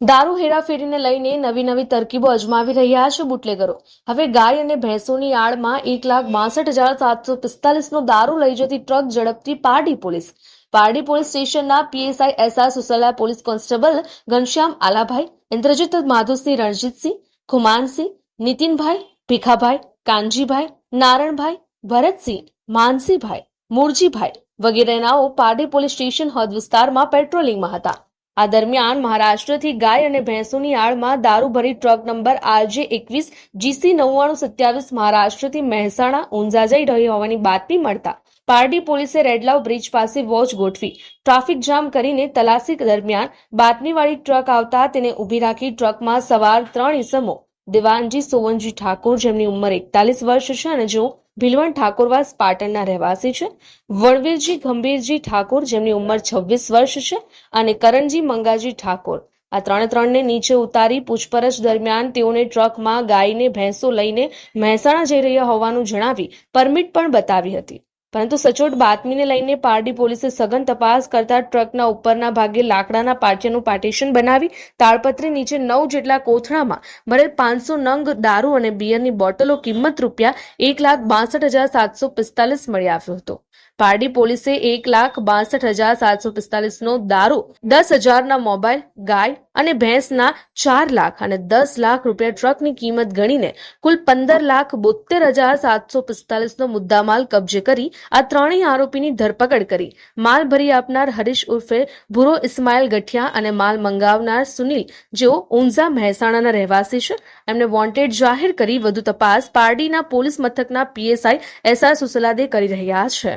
દારૂ હેરાફેરીને લઈને નવી નવી તરકીબો અજમાવી રહ્યા છે બુટલેગરો. હવે ગાય અને ભેંસોની આડમાં એક લાખ બાસઠ હજાર સાતસો પિસ્તાલીસનો દારૂ લઈ જતી ટ્રક ઝડપથી પારડી પોલીસ. પારડી પોલીસ સ્ટેશનના PSI SR Susla police constable Ghanshyam Alabhai, Indrajit Madhusinh Ranjitsinh, Khumansinh, Nitinbhai, Bhikhabhai, Kanjibhai, Naranbhai, Bharatsinh, Mansibhai, Mooljibhai વગેરેનાઓ Pardi police station હદ વિસ્તારમાં પેટ્રોલિંગમાં હતા. આ દરમિયાન મહારાષ્ટ્રથી ગાય અને ભેંસોની આડમાં દારૂ ભરી ટ્રક નંબર આરજે એકવીસ, જીસી નવ્વાણું સત્યાવીસ મહારાષ્ટ્રથી મહેસાણા ઊંઝા જઈ રહી હોવાની બાતમી મળતા પારડી પોલીસે રેડલાવ બ્રિજ પાસે વોચ ગોઠવી ટ્રાફિક જામ કરીને તલાસી દરમિયાન બાતમીવાળી ટ્રક આવતા તેને ઊભી રાખી ટ્રકમાં સવાર ત્રણ ઇસમો દિવાનજી સોવનજી ઠાકોર જેમની ઉંમર એકતાલીસ વર્ષ છે અને જેઓ ભીલવણ ઠાકોરવાસ પાટણના રહેવાસી છે. વણવીરજી, ગંભીરજી ઠાકોર જેમની ઉંમર છવ્વીસ વર્ષ છે અને કરણજી મંગાજી ઠાકોર. આ ત્રણે ત્રણને નીચે ઉતારી પૂછપરછ દરમિયાન તેઓને ટ્રકમાં ગાયને, ભેંસો લઈને મહેસાણા જઈ રહ્યા હોવાનું જણાવી પરમિટ પણ બતાવી હતી. પરંતુ સચોટ બાતમીને લઈને પારડી પોલીસે સઘન તપાસ કરતા ટ્રકના ઉપરના ભાગે લાકડાના પાટિયાનું પાર્ટીશન બનાવી તાળપત્રી નીચે નવ જેટલા કોથળામાં ભરેલ પાંચસો નંગ દારૂ અને બિયરની બોટલો કિંમત રૂપિયા એક લાખ બાસઠ હજાર સાતસો પિસ્તાલીસ મળી આવ્યો હતો. પારડી પોલીસે એક લાખ બાસઠ હજાર સાતસો પિસ્તાલીસનો દારૂ, દસ હજારના મોબાઈલ, ગાય અને ભેંસના ચાર લાખ અને દસ લાખ રૂપિયા ટ્રકની કિંમત ગણીને કુલ પંદર લાખ બોતેર હજાર સાતસો પિસ્તાલીસનો મુદ્દામાલ કબજે કરી આ ત્રણેય આરોપીની ધરપકડ કરી. માલ ભરી આપનાર હરીશ ઉર્ફે ભૂરો ઇસ્માઇલ ગઠિયા અને માલ મંગાવનાર સુનિલ, જેઓ ઊંઝા મહેસાણાના રહેવાસી છે. એમને વોન્ટેડ જાહેર કરી વધુ તપાસ પારડીના પોલીસ મથકના પીએસઆઈ એસઆર સુસલાદે કરી રહ્યા છે.